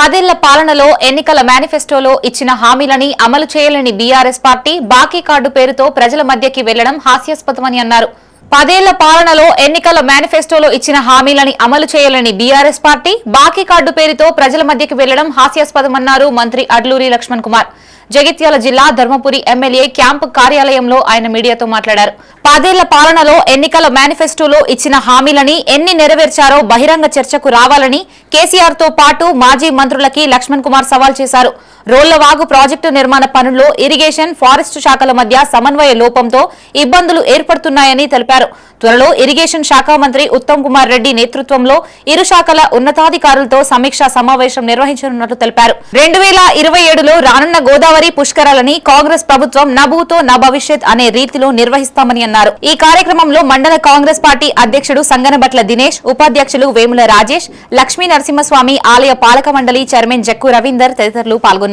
పదేళ్ళ పాలనలో ఎన్నికల మేనిఫెస్టోలో ఇచ్చిన హామీలని అమలు చేయలేని బీఆర్ఎస్ పార్టీ బాకీ కార్డు పేరుతో ప్రజల మధ్యకి వెళ్ళడం హాస్యాస్పదమని అన్నారు. పదేళ్ళ పాలనలో ఎన్నికల మేనిఫెస్టోలో ఇచ్చిన హామీలని అమలు చేయాలని బీఆర్ఎస్ పార్టీ బాకీ కార్డు పేరుతో ప్రజల మధ్యకి వెళ్ళడం హాస్యాస్పదమన్నారు మంత్రి అడ్లూరి లక్ష్మణ్ కుమార్. జగిత్యాల జిల్లా ధర్మపురి ఎమ్మెల్యే క్యాంపు కార్యాలయంలో ఆయన మీడియాతో మాట్లాడారు. పదేళ్ళ పాలనలో ఎన్నికల మేనిఫెస్టోలో ఇచ్చిన హామీలని ఎన్ని నెరవేర్చారో బహిరంగ చర్చకు రావాలని కేసీఆర్తో పాటు మాజీ మంత్రులకి లక్ష్మణ్ కుమార్ సవాల్ చేశారు. రోళ్ళవాగు ప్రాజెక్టు నిర్మాణ పనుల్లో ఇరిగేషన్ ఫారెస్ట్ శాఖల మధ్య సమన్వయ లోపంతో ఇబ్బందులు ఏర్పడుతున్నాయని తెలిపారు. త్వరలో ఇరిగేషన్ శాఖ మంత్రి ఉత్తమ్ కుమార్ రెడ్డి నేతృత్వంలో ఇరు శాఖల ఉన్నతాధికారులతో సమీక్షా సమావేశం నిర్వహించనున్నట్లు తెలిపారు. రెండు వేల ఇరవై ఏడులో రానున్న గోదావరి పుష్కరాలని కాంగ్రెస్ ప్రభుత్వం నభూతో నా భవిష్యత్ అనే రీతిలో నిర్వహిస్తామని అన్నారు. ఈ కార్యక్రమంలో మండల కాంగ్రెస్ పార్టీ అధ్యక్షుడు సంగనబట్ల దినేష్ ఉపాధ్యక్షులు వేముల రాజేష్ లక్ష్మీ నరసింహస్వామి ఆలయ పాలక మండలి చైర్మన్ జక్కు రవీందర్ తదితరులు పాల్గొన్నారు.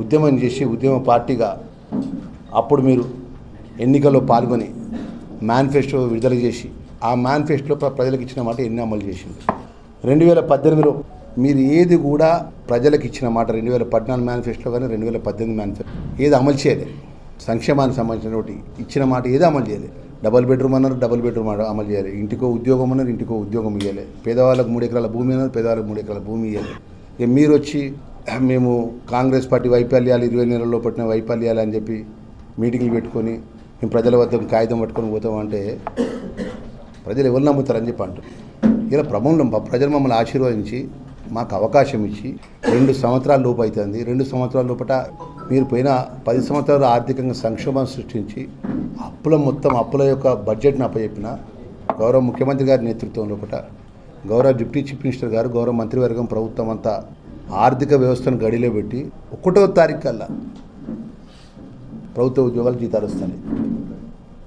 ఉద్యమం చేసి ఉద్యమ పార్టీగా అప్పుడు మీరు ఎన్నికల్లో పాల్గొని మేనిఫెస్టో విడుదల చేసి ఆ మేనిఫెస్టోలో ప్రజలకు ఇచ్చిన మాట ఎన్ని అమలు చేసింది. రెండు వేల పద్దెనిమిదిలో మీరు ఏది కూడా ప్రజలకు ఇచ్చిన మాట రెండు వేల పద్నాలుగు మేనిఫెస్టో కానీ రెండు వేల పద్దెనిమిది మేనిఫెస్టో ఏది అమలు చేయలేదు. సంక్షేమానికి సంబంధించిన ఒకటి ఇచ్చిన మాట ఏది అమలు చేయలేదు. డబల్ బెడ్రూమ్ అన్నారు డబల్ బెడ్రూమ్ అమలు చేయాలి ఇంటికో ఉద్యోగం అన్నారు ఇంటికో ఉద్యోగం ఇవ్వాలి పేదవాళ్ళకు మూడు ఎకరాల భూమి అన్నారు పేదవాళ్ళకు మూడు ఎకరాల భూమి ఇవ్వాలి ఇక మీరు వచ్చి మేము కాంగ్రెస్ పార్టీ వైఫల్యాలు ఇరవై నెలల్లో పట్టిన వైఫల్యాలు అని చెప్పి మీటింగ్లు పెట్టుకొని మేము ప్రజల వద్ద కాగితం పట్టుకొని పోతాం అంటే ప్రజలు ఎవరు నమ్ముతారని చెప్పి అంటారు. ఇలా ప్రభుత్వం ప్రజలు మమ్మల్ని ఆశీర్వదించి మాకు అవకాశం ఇచ్చి రెండు సంవత్సరాల లోపు అవుతుంది రెండు సంవత్సరాల లోపల మీరు పోయిన పది సంవత్సరాలు ఆర్థికంగా సంక్షోభం సృష్టించి అప్పుల మొత్తం అప్పుల యొక్క బడ్జెట్ను అప్పచెప్పిన గౌరవ ముఖ్యమంత్రి గారి నేతృత్వం లోపల గౌరవ డిప్యూటీ చీఫ్ మినిస్టర్ గారు గౌరవ మంత్రివర్గం ప్రభుత్వం అంతా ఆర్థిక వ్యవస్థను గడిలో పెట్టి ఒకటో తారీఖు కల్లా ప్రభుత్వ ఉద్యోగాలు జీతాలు వస్తాయి.